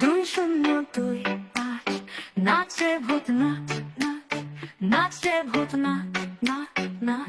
Душу нотуй, ач, на це гутна, на, на це гутна, на, на.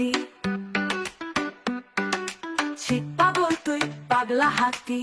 হাতি। ছিট তুই পাগলা হাতি।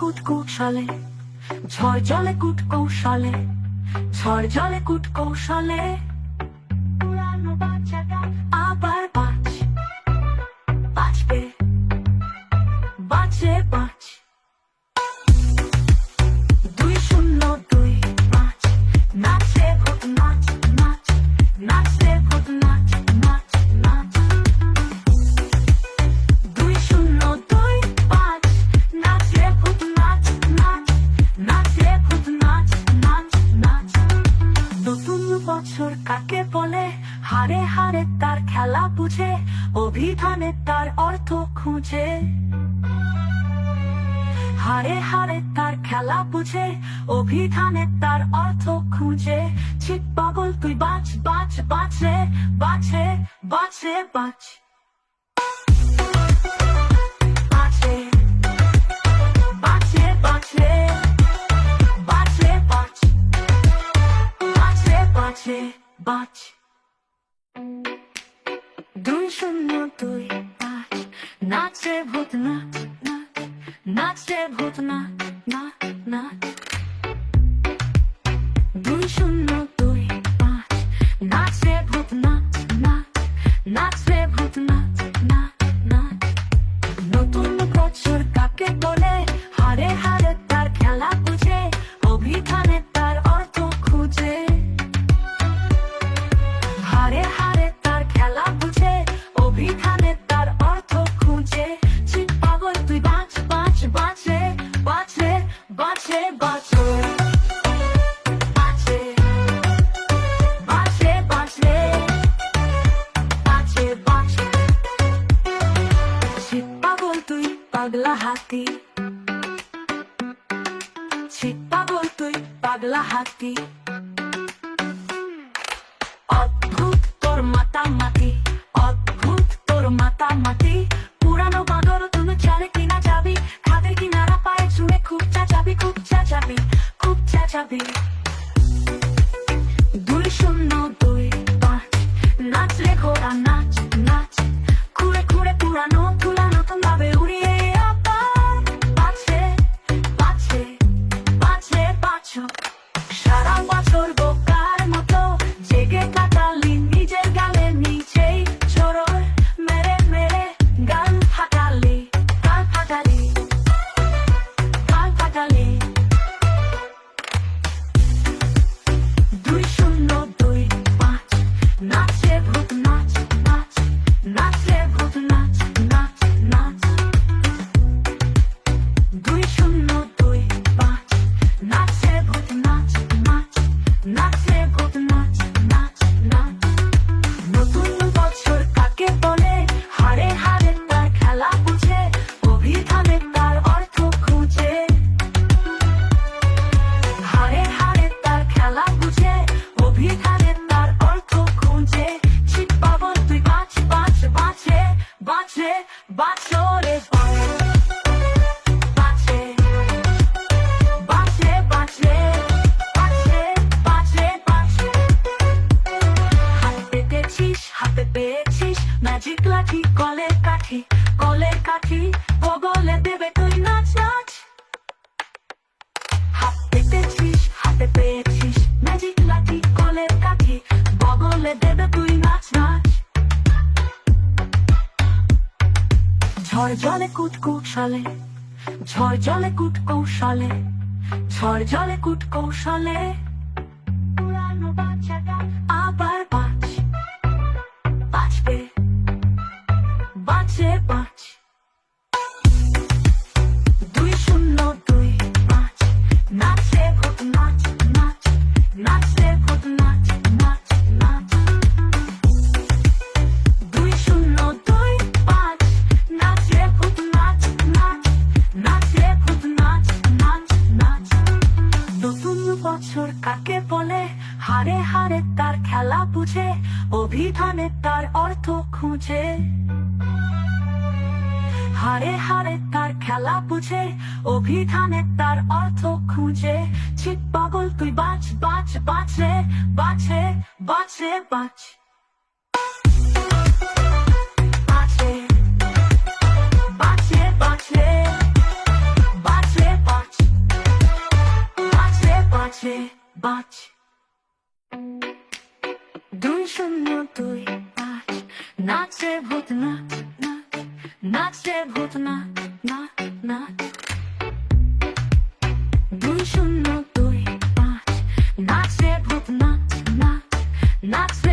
কুট কৌশলে ঝড় জলে কুট কৌশলে ঝড় জলে কুট কৌশলে। মানে তার অর্থ খুঁজে। হারে হারে তার খেলা বুঝে অভিধানে তার অর্থ খুঁজে। ঠিক পাগল, তুই বাঁচ বাঁচ বাঁচে বাঁচে বাঁচে বাঁচ Watch. দুই শূন্য দুই পাঁচ। নাচ রে ভূত নাচ নাচ নাচ রে ভূত নাচ নাচ নাচ। দুই শূন্য দুই পাঁচ। নাচ রে ভূত নাচ নাচ নাচ রে ভূত নাচ নাচ নাচ। নতুন বছর কাকে বলে? হারে হারে তার খেলা বুঝে, অভিধানে তার অর্থ খুঁজে। হারে হারে করছি পাগল তুই পাগলা হাতি ঝড় জলে কুট কৌশলে ঝড় জলে কুট কৌশলে ঝড় জলে কুট কৌশলে। অভিধানে তার খেলা বুঝে, অভিধানে তার অর্থ খুঁজে। হারে হারে তার খেলা বুঝে, অভিধানে তার অর্থ খুঁজে। ছিট পাগল তুই বাঁচ বাঁচ বাঁচে বাঁচে বাঁচে বাঁচ наче гутна, наче гутна, на, на. Душу нотуй, бач, наче гутна, на, наче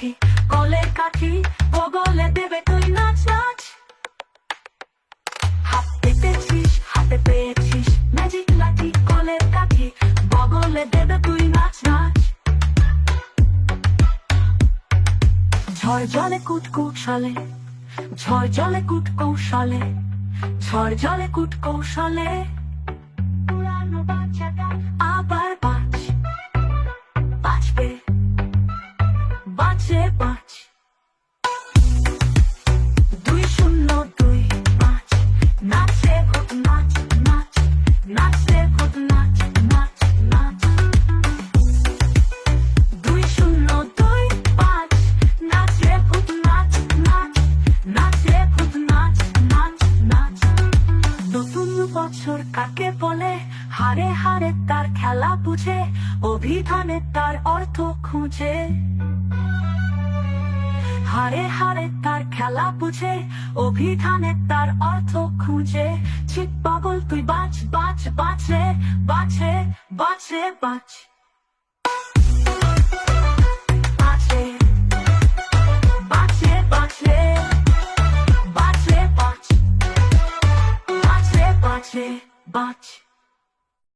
কাঠি কলের কাঠি, বগলে দেবে তুই নাচ নাচ। হাত পেতেছিস হাতে পেয়েছিস ম্যাজিক লাঠি কলের কাঠি, বগলে দেবে তুই নাচ নাচ। ঝড় জলে কুট কৌশলে ঝড় জলে কুট কৌশলে, ঝড় জলে কুট কৌশলে। পারে তার খেলা বুঝে, অভিধানে তার অর্থ খুঁজে। ছিট পাগল, তুই বাঁচ বাঁচ বাঁচে বাঁচে বাঁচে বাঁচ Botch.